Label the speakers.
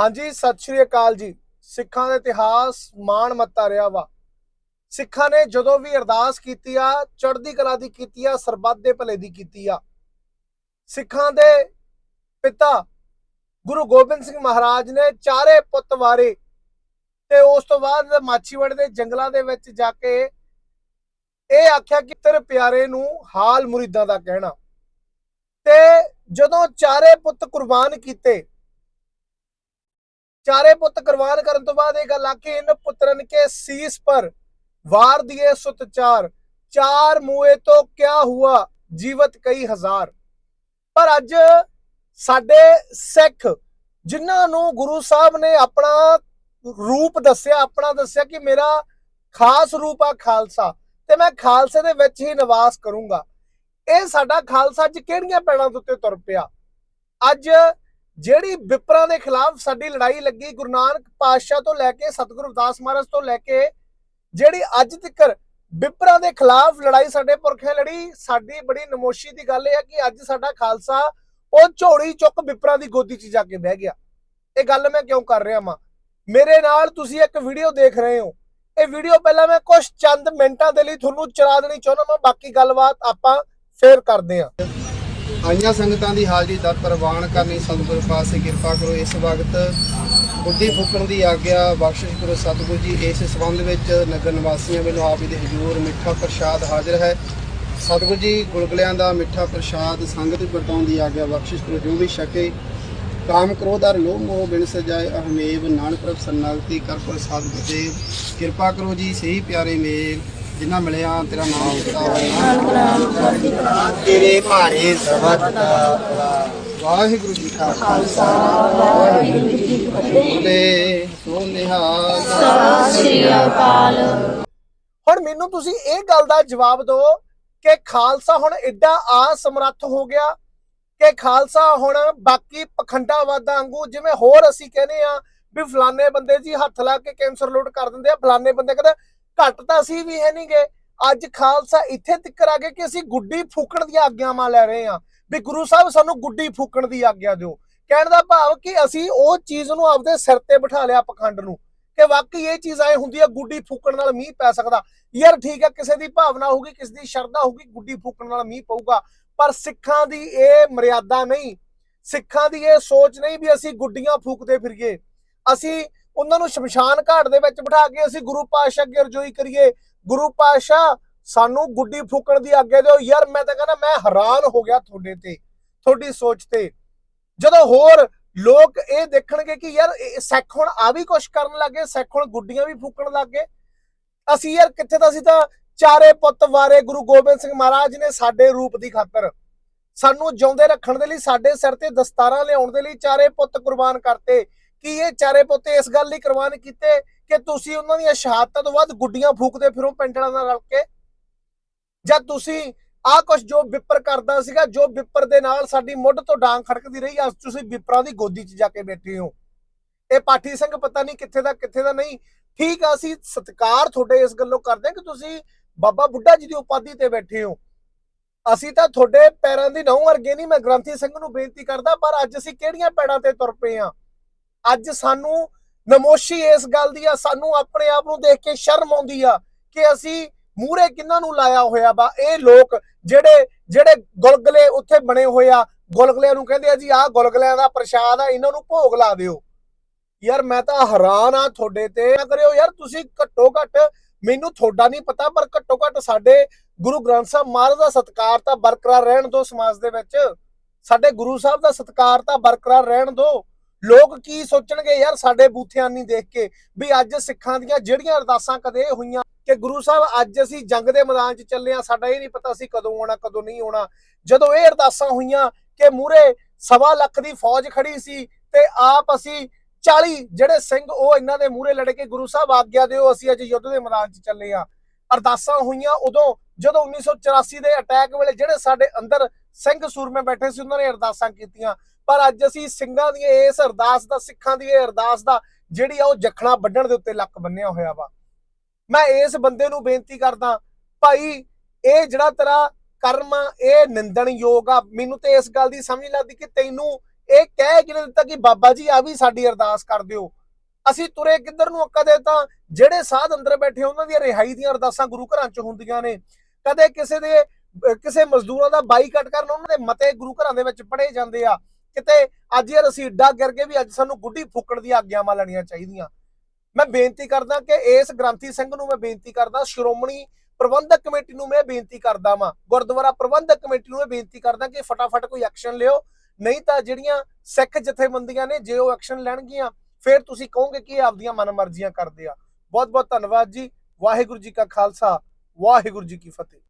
Speaker 1: ਹਾਂਜੀ, ਸਤਿ ਸ਼੍ਰੀ ਅਕਾਲ ਜੀ। ਸਿੱਖਾਂ ਦਾ ਇਤਿਹਾਸ ਮਾਣ ਮੱਤਾ ਰਿਹਾ ਵਾ। ਸਿੱਖਾਂ ਨੇ ਜਦੋਂ ਵੀ ਅਰਦਾਸ ਕੀਤੀ ਆ, ਚੜ੍ਹਦੀ ਕਲਾ ਦੀ ਕੀਤੀ ਆ, ਸਰਬੱਤ ਦੇ ਭਲੇ ਦੀ ਕੀਤੀ ਆ। ਸਿੱਖਾਂ ਦੇ ਪਿਤਾ ਗੁਰੂ ਗੋਬਿੰਦ ਸਿੰਘ ਮਹਾਰਾਜ ਨੇ ਚਾਰੇ ਪੁੱਤ ਵਾਰੇ ਤੇ ਉਸ ਤੋਂ ਬਾਅਦ ਮਾਛੀਵਾੜੇ ਦੇ ਜੰਗਲਾਂ ਦੇ ਵਿੱਚ ਜਾ ਕੇ ਇਹ ਆਖਿਆ ਕਿ ਤੇਰੇ ਪਿਆਰੇ ਨੂੰ ਹਾਲ ਮੁਰੀਦਾਂ ਦਾ ਕਹਿਣਾ। ਤੇ ਜਦੋਂ ਚਾਰੇ ਪੁੱਤ ਕੁਰਬਾਨ ਕੀਤੇ ਚਾਰੇ ਪੁੱਤ ਕੁਰਬਾਨ ਕਰਨ ਤੋਂ ਬਾਅਦ ਇਹ ਗੱਲ ਆਖੀ, ਇਨ ਪੁੱਤਰਨ ਕੇ ਸੀਸ ਪਰ ਵਾਰ ਦਿਏ ਸੁਤ ਚਾਰ। ਚਾਰ ਮੂਏ ਤੋਂ ਕਿਆ ਹੁਆ? ਜੀਵਤ ਕਈ ਹਜ਼ਾਰ। ਪਰ ਅੱਜ ਸਾਡੇ ਸਿੱਖ ਜਿਨ੍ਹਾਂ ਨੂੰ ਗੁਰੂ ਸਾਹਿਬ ਨੇ ਆਪਣਾ ਰੂਪ ਦੱਸਿਆ, ਆਪਣਾ ਦੱਸਿਆ ਕਿ ਮੇਰਾ ਖਾਸ ਰੂਪ ਆ ਖਾਲਸਾ, ਤੇ ਮੈਂ ਖਾਲਸੇ ਦੇ ਵਿੱਚ ਹੀ ਨਿਵਾਸ ਕਰੂੰਗਾ। ਇਹ ਸਾਡਾ ਖਾਲਸਾ ਅੱਜ ਕਿਹੜੀਆਂ ਪੈੜਾਂ ਦੇ ਉੱਤੇ ਤੁਰ ਪਿਆ? ਅੱਜ ਜਿਹੜੀ ਵਿਪਰਾਂ ਦੇ ਖਿਲਾਫ ਸਾਡੀ ਲੜਾਈ ਲੱਗੀ, ਗੁਰੂ ਨਾਨਕ ਪਾਤਸ਼ਾਹ ਤੋਂ ਲੈ ਕੇ ਸਤਿਗੁਰੂ ਅਰਦਾਸ ਮਹਾਰਾਜ ਤੋਂ ਲੈ ਕੇ, ਜਿਹੜੀ ਅੱਜ ਤੱਕ ਵਿਪਰਾਂ ਦੇ ਖਿਲਾਫ ਲੜਾਈ ਸਾਡੇ ਪੁਰਖਿਆਂ ਲੜੀ, ਸਾਡੀ ਬੜੀ ਨਮੋਸ਼ੀ ਦੀ ਗੱਲ ਇਹ ਹੈ ਕਿ ਅੱਜ ਸਾਡਾ ਖਾਲਸਾ ਉਹ ਝੋੜੀ ਚੁੱਕ ਵਿਪਰਾਂ ਦੀ ਗੋਦੀ 'ਚ ਜਾ ਕੇ ਬਹਿ ਗਿਆ। ਇਹ ਗੱਲ ਮੈਂ ਕਿਉਂ ਕਰ ਰਿਹਾ ਮਾਂ ਮੇਰੇ ਨਾਲ ਤੁਸੀਂ ਇੱਕ ਵੀਡੀਓ ਦੇਖ ਰਹੇ ਹੋ। ਇਹ ਵੀਡੀਓ ਪਹਿਲਾਂ ਮੈਂ ਕੁਝ ਚੰਦ ਮਿੰਟਾਂ ਦੇ ਲਈ ਤੁਹਾਨੂੰ ਚਲਾ ਦੇਣੀ ਚਾਹੁੰਦਾ ਮੈਂ ਬਾਕੀ ਗੱਲਬਾਤ ਆਪਾਂ ਫੇਰ ਕਰਦੇ ਹਾਂ।
Speaker 2: ਆਈਆਂ ਸੰਗਤਾਂ ਦੀ ਹਾਜ਼ਰੀ ਦਰ ਪ੍ਰਵਾਨ ਕਰਨੀ ਸਤਿਗੁਰ ਪਾਸੇ ਕਿਰਪਾ ਕਰੋ। ਇਸ ਵਕਤ ਬੁੱਢੀ ਫੁੱਕਣ ਦੀ ਆਗਿਆ ਬਖਸ਼ਿਸ਼ ਕਰੋ ਸਤਿਗੁਰ ਜੀ। ਇਸ ਸੰਬੰਧ ਵਿੱਚ ਨਗਰ ਨਿਵਾਸੀਆਂ ਵੱਲੋਂ ਆਪ ਜੀ ਦੇ ਹਜ਼ੂਰ ਮਿੱਠਾ ਪ੍ਰਸ਼ਾਦ ਹਾਜ਼ਰ ਹੈ। ਸਤਿਗੁਰ ਜੀ, ਗੁਲਗੁਲਿਆਂ ਦਾ ਮਿੱਠਾ ਪ੍ਰਸ਼ਾਦ ਸੰਗਤ ਵਰਤਾਉਣ ਦੀ ਆਗਿਆ ਬਖਸ਼ਿਸ਼ ਕਰੋ। ਜੋ ਵੀ ਛਕੇ ਕਾਮ ਕ੍ਰੋਧ ਅਰ ਲੋਭ ਮੋਹ ਬਿਨ ਸਜਾਏ ਅਹਮੇਵ ਨਾਨਕ ਪ੍ਰਭ ਸੰਨਾਗਤੀ ਕਰ ਪ੍ਰਸਾਦ ਬੁਝੇ ਕਿਰਪਾ ਕਰੋ ਜੀ, ਸਹੀ ਪਿਆਰੇ ਮੇਲ ਜਿਨ੍ਹਾਂ ਮਿਲਿਆ ਤੇਰਾ ਨਾਮ ਦਿੱਤਾ
Speaker 3: ਤੇਰੇ ਭਾਣੇ ਸਬਦ
Speaker 2: ਵਾਹਿਗੁਰੂ ਜੀ ਕਾ ਖਾਲਸਾ। ਵਾਹਿਗੁਰੂ ਜੀ ਕੀ ਫਤਿਹ। ਸੋ ਨਿਹਾਲ
Speaker 1: ਹੁਣ ਮੈਨੂੰ ਤੁਸੀਂ ਇਹ ਗੱਲ ਦਾ ਜਵਾਬ ਦਿਓ ਕਿ ਖਾਲਸਾ ਹੁਣ ਐਡਾ ਅਸਮਰੱਥ ਹੋ ਗਿਆ ਕਿ ਖਾਲਸਾ ਹੁਣ ਬਾਕੀ ਪਖੰਡਾਵਾਦਾਂ ਵਾਂਗੂ ਜਿਵੇਂ ਹੋਰ ਅਸੀਂ ਕਹਿੰਦੇ ਆ ਵੀ ਫਲਾਣੇ ਬੰਦੇ ਜੀ ਹੱਥ ਲਾ ਕੇ ਕੈਂਸਰ ਲੋਡ ਕਰ ਦਿੰਦੇ ਆ ਫਲਾਣੇ ਬੰਦੇ ਕਹਿੰਦੇ ਘੱਟ ਤਾਂ ਅਸੀਂ ਵੀ ਹੈ ਨਹੀਂਗੇ ਅੱਜ ਖਾਲਸਾ ਇੱਥੇ ਤੱਕ ਆ ਗਏ ਕਿ ਅਸੀਂ ਗੁੱਡੀ ਫੂਕਣ ਦੀਆਂ ਆਗਿਆਵਾਂ ਲੈ ਰਹੇ ਆ ਵੀ ਗੁਰੂ ਸਾਹਿਬ ਸਾਨੂੰ ਗੁੱਡੀ ਫੂਕਣ ਦੀ ਆਗਿਆ ਦਿਓ। ਕਹਿਣ ਦਾ ਭਾਵ ਕਿ ਅਸੀਂ ਉਹ ਚੀਜ਼ ਨੂੰ ਆਪਦੇ ਸਿਰ ਤੇ ਬਿਠਾ ਲਿਆ ਪਖੰਡ ਨੂੰ ਕਿ ਵਾਕਈ ਇਹ ਚੀਜ਼ ਐ ਹੁੰਦੀ ਆ, ਗੁੱਡੀ ਫੂਕਣ ਨਾਲ ਮੀਂਹ ਪੈ ਸਕਦਾ। ਯਾਰ ਠੀਕ ਹੈ ਕਿਸੇ ਦੀ ਭਾਵਨਾ ਹੋਊਗੀ, ਕਿਸੇ ਦੀ ਸ਼ਰਧਾ ਹੋਊਗੀ, ਗੁੱਡੀ ਫੂਕਣ ਨਾਲ ਮੀਂਹ ਪਊਗਾ। ਪਰ ਸਿੱਖਾਂ ਦੀ ਇਹ ਮਰਿਆਦਾ ਨਹੀਂ। ਸਿੱਖਾਂ ਦੀ ਇਹ ਸੋਚ ਨਹੀਂ ਵੀ ਅਸੀਂ ਗੁੱਡੀਆਂ ਫੂਕਦੇ ਫਿਰੀਏ। ਅਸੀਂ ਉਹਨਾਂ ਨੂੰ ਸ਼ਮਸ਼ਾਨ ਘਾਟ ਦੇ ਵਿੱਚ ਬਿਠਾ ਕੇ ਅਸੀਂ ਗੁਰੂ ਪਾਤਸ਼ਾਹ ਅੱਗੇ ਅਰਜ਼ੋਈ ਕਰੀਏ। ਗੁਰੂ ਪਾਤਸ਼ਾਹ, ਸਾਨੂੰ ਗੁੱਡੀ ਫੂਕਣ ਦੀ ਆਗਿਆ ਦਿਓ। ਯਾਰ ਮੈਂ ਤਾਂ ਕਹਿੰਦਾ, ਮੈਂ ਹੈਰਾਨ ਹੋ ਗਿਆ ਤੁਹਾਡੇ ਤੇ, ਤੁਹਾਡੀ ਸੋਚ ਤੇ। ਜਦੋਂ ਹੋਰ ਲੋਕ ਇਹ ਦੇਖਣਗੇ ਕਿ ਯਾਰ ਸਿੱਖ ਹੁਣ ਆ ਵੀ ਕੁਛ ਕਰਨ ਲੱਗੇ ਸਿੱਖ ਹੁਣ ਗੁੱਡੀਆਂ ਵੀ ਫੂਕਣ ਲੱਗੇ ਅਸੀਂ ਯਾਰ ਕਿੱਥੇ ਤਾਂ ਅਸੀਂ ਤਾਂ ਚਾਰੇ ਪੁੱਤ ਵਾਰੇ ਗੁਰੂ ਗੋਬਿੰਦ ਸਿੰਘ ਮਹਾਰਾਜ ਨੇ ਸਾਡੇ ਰੂਪ ਦੀ ਖਾਤਰ ਸਾਨੂੰ ਜਿਉਂਦੇ ਰੱਖਣ ਦੇ ਲਈ, ਸਾਡੇ ਸਿਰ ਤੇ ਦਸਤਾਰਾਂ ਲਿਆਉਣ ਦੇ ਲਈ ਚਾਰੇ ਪੁੱਤ ਕੁਰਬਾਨ ਕਰਤੇ। ਕਿ ਇਹ ਚਾਰੇ ਪੁੱਤ ਇਸ ਗੱਲ ਲਈ ਕੁਰਬਾਨ ਕੀਤੇ ਕਿ ਤੁਸੀਂ ਉਹਨਾਂ ਦੀਆਂ ਸ਼ਹਾਦਤਾਂ ਤੋਂ ਬਾਅਦ ਗੁੱਡੀਆਂ ਫੂਕਦੇ ਫਿਰੋ ਪਿੰਡਾਂ ਨਾਲ ਰਲ ਕੇ। ਜਾਂ ਤੁਸੀਂ ਆਹ ਕੁਛ ਜੋ ਵਿਪਰ ਕਰਦਾ ਸੀਗਾ, ਜੋ ਵਿਪਰ ਦੇ ਨਾਲ ਸਾਡੀ ਮੁੱਢ ਤੋਂ ਡਾਂਗ ਖੜਕਦੀ ਰਹੀ, ਅੱਜ ਤੁਸੀਂ ਵਿਪਰਾਂ ਦੀ ਗੋਦੀ 'ਚ ਜਾ ਕੇ ਬੈਠੇ ਹੋ। ਇਹ ਪਾਠੀ ਸਿੰਘ ਪਤਾ ਨਹੀਂ ਕਿੱਥੇ ਦਾ ਕਿੱਥੇ ਦਾ ਨਹੀਂ। ਠੀਕ ਆ, ਅਸੀਂ ਸਤਿਕਾਰ ਤੁਹਾਡੇ ਇਸ ਗੱਲੋਂ ਕਰਦੇ ਹਾਂ ਕਿ ਤੁਸੀਂ ਬਾਬਾ ਬੁੱਢਾ ਜੀ ਦੀ ਉਪਾਧੀ ਤੇ ਬੈਠੇ ਹੋ। ਅਸੀਂ ਤਾਂ ਤੁਹਾਡੇ ਪੈਰਾਂ ਦੀ ਨਹੁੰ ਵਰਗੇ ਨਹੀਂ, ਮੈਂ ਗ੍ਰੰਥੀ ਸਿੰਘ ਨੂੰ ਬੇਨਤੀ ਕਰਦਾ, ਪਰ ਅੱਜ ਅਸੀਂ ਕਿਹੜੀਆਂ ਪੈੜਾਂ ਤੇ ਤੁਰ ਪਏ ਆ ਅੱਜ ਸਾਨੂੰ ਨਮੋਸ਼ੀ ਇਸ ਗੱਲ ਦੀ ਆ, ਸਾਨੂੰ ਆਪਣੇ ਆਪ ਨੂੰ ਦੇਖ ਕੇ ਸ਼ਰਮ ਆਉਂਦੀ ਆ ਕਿ ਅਸੀਂ ਮੂਹਰੇ ਕਿੰਨਾਂ ਨੂੰ ਲਾਇਆ ਹੋਇਆ ਵਾ। ਇਹ ਲੋਕ ਜਿਹੜੇ ਜਿਹੜੇ ਗੁਲਗਲੇ ਉੱਥੇ ਬਣੇ ਹੋਏ ਆ, ਗੁਲਗਲਿਆਂ ਨੂੰ ਕਹਿੰਦੇ ਆ ਜੀ, ਆਹ ਗੁਲਗਲਿਆਂ ਦਾ ਪ੍ਰਸ਼ਾਦ ਆ, ਇਹਨਾਂ ਨੂੰ ਭੋਗ ਲਾ ਦਿਓ। ਯਾਰ ਮੈਂ ਤਾਂ ਹੈਰਾਨ ਆ ਤੁਹਾਡੇ ਤੇ। ਨਾ ਕਰਿਓ, ਯਾਰ ਤੁਸੀਂ ਘੱਟੋ ਘੱਟ, ਮੈਨੂੰ ਤੁਹਾਡਾ ਨਹੀਂ ਪਤਾ, ਪਰ ਘੱਟੋ ਘੱਟ ਸਾਡੇ ਗੁਰੂ ਗ੍ਰੰਥ ਸਾਹਿਬ ਮਹਾਰਾਜ ਦਾ ਸਤਿਕਾਰ ਤਾਂ ਬਰਕਰਾਰ ਰਹਿਣ ਦਿਓ ਸਮਾਜ ਦੇ ਵਿੱਚ। ਸਾਡੇ ਗੁਰੂ ਸਾਹਿਬ ਦਾ ਸਤਿਕਾਰ ਤਾਂ ਬਰਕਰਾਰ ਰਹਿਣ ਦਿਓ। ਲੋਕ ਕੀ ਸੋਚਣਗੇ ਯਾਰ ਸਾਡੇ ਬੂਥਿਆਂ ਨਹੀਂ ਦੇਖ ਕੇ ਵੀ ਅੱਜ ਸਿੱਖਾਂ ਦੀਆਂ ਜਿਹੜੀਆਂ ਅਰਦਾਸਾਂ ਕਦੇ ਹੋਈਆਂ ਕਿ ਗੁਰੂ ਸਾਹਿਬ ਅੱਜ ਅਸੀਂ ਜੰਗ ਦੇ ਮੈਦਾਨ 'ਚ ਚੱਲੇ ਆ ਸਾਡਾ ਇਹ ਨਹੀਂ ਪਤਾ ਸੀ ਕਦੋਂ ਆਉਣਾ, ਕਦੋਂ ਨਹੀਂ ਆਉਣਾ। ਜਦੋਂ ਇਹ ਅਰਦਾਸਾਂ ਹੋਈਆਂ ਕਿ ਮੂਰੇ ਸਵਾ ਲੱਖ ਦੀ ਫੌਜ ਖੜੀ ਸੀ ਤੇ ਆਪ ਅਸੀਂ 40 ਜਿਹੜੇ ਸਿੰਘ ਉਹ ਇਹਨਾਂ ਦੇ ਮੂਹਰੇ ਲੜ ਕੇ ਗੁਰੂ ਸਾਹਿਬ ਆਗਿਆ ਦਿਓ, ਅਸੀਂ ਅੱਜ ਯੁੱਧ ਦੇ ਮੈਦਾਨ 'ਚ ਚੱਲੇ ਆ ਅਰਦਾਸਾਂ ਹੋਈਆਂ ਉਦੋਂ ਜਦੋਂ 1984 ਦੇ ਅਟੈਕ ਵੇਲੇ ਜਿਹੜੇ ਸਾਡੇ ਅੰਦਰ ਸਿੰਘ ਸੂਰਮੇ ਬੈਠੇ ਸੀ, ਉਹਨਾਂ ਨੇ ਅਰਦਾਸਾਂ ਕੀਤੀਆਂ। ਪਰ ਅੱਜ ਅਸੀਂ ਸਿੰਘਾਂ ਦੀ ਇਸ ਅਰਦਾਸ ਦਾ, ਸਿੱਖਾਂ ਦੀ ਇਹ ਅਰਦਾਸ ਦਾ, ਜਿਹੜੀ ਆ ਉਹ ਜਖਣਾ ਵੱਢਣ ਦੇ ਉੱਤੇ ਲੱਕ ਬੰਨਿਆ ਹੋਇਆ ਵਾ। ਮੈਂ ਇਸ ਬੰਦੇ ਨੂੰ ਬੇਨਤੀ ਕਰਦਾ, ਭਾਈ, ਇਹ ਜਿਹੜਾ ਤੇਰਾ ਕਰਮ ਆ, ਇਹ ਨਿੰਦਣਯੋਗ ਆ। ਮੈਨੂੰ ਤੇ ਇਸ ਗੱਲ ਦੀ ਸਮਝ ਨਹੀਂ ਲੱਗਦੀ ਕਿ ਤੈਨੂੰ ਇਹ ਕਹਿ ਕਿਨੇ ਦਿੱਤਾ ਕਿ ਬਾਬਾ ਜੀ, ਆ ਵੀ ਸਾਡੀ ਅਰਦਾਸ ਕਰ ਦਿਓ। ਅਸੀਂ ਤੁਰੇ ਕਿੱਧਰ ਨੂੰ ਕਦੇ ਤਾਂ ਜਿਹੜੇ ਸਾਧ ਅੰਦਰ ਬੈਠੇ ਉਹਨਾਂ ਦੀਆਂ ਰਿਹਾਈ ਦੀਆਂ ਅਰਦਾਸਾਂ ਗੁਰੂ ਘਰਾਂ 'ਚ ਹੁੰਦੀਆਂ ਨੇ। ਕਦੇ ਕਿਸੇ ਦੇ ਕਿਸੇ ਮਜ਼ਦੂਰਾਂ ਦਾ ਬਾਈਕਾਟ ਕਰਨ, ਉਹਨਾਂ ਦੇ ਮਤੇ ਗੁਰੂ ਘਰਾਂ ਦੇ ਵਿੱਚ ਪੜੇ ਜਾਂਦੇ ਆ। ਕਿਤੇ ਅੱਜ ਯਾਰ ਅਸੀਂ ਏਡਾ ਕਰਕੇ ਵੀ ਅੱਜ ਸਾਨੂੰ ਗੁੱਡੀ ਫੂਕਣ ਦੀਆਂ ਆਗਿਆਵਾਂ ਲੈਣੀਆਂ ਚਾਹੀਦੀਆਂ। ਮੈਂ ਬੇਨਤੀ ਕਰਦਾ ਕਿ ਇਸ ਗ੍ਰੰਥੀ ਸਿੰਘ ਨੂੰ ਮੈਂ ਬੇਨਤੀ ਕਰਦਾ, ਸ਼੍ਰੋਮਣੀ ਪ੍ਰਬੰਧਕ ਕਮੇਟੀ ਨੂੰ ਮੈਂ ਬੇਨਤੀ ਕਰਦਾ ਵਾਂ, ਗੁਰਦੁਆਰਾ ਪ੍ਰਬੰਧਕ ਕਮੇਟੀ ਨੂੰ ਮੈਂ ਬੇਨਤੀ ਕਰਦਾ ਕਿ ਫਟਾਫਟ ਕੋਈ ਐਕਸ਼ਨ ਲਿਓ, ਨਹੀਂ ਤਾਂ ਜਿਹੜੀਆਂ ਸਿੱਖ ਜਥੇਬੰਦੀਆਂ ਨੇ ਜੇ ਉਹ ਐਕਸ਼ਨ ਲੈਣਗੀਆਂ, ਫਿਰ ਤੁਸੀਂ ਕਹੋਗੇ ਕਿ ਇਹ ਆਪਦੀਆਂ ਮਨਮਰਜ਼ੀਆਂ ਕਰਦੇ ਆ। ਬਹੁਤ ਬਹੁਤ ਧੰਨਵਾਦ ਜੀ, ਵਾਹਿਗੁਰੂ ਜੀ ਕਾ ਖਾਲਸਾ, ਵਾਹਿਗੁਰੂ ਜੀ ਕੀ ਫਤਿਹ।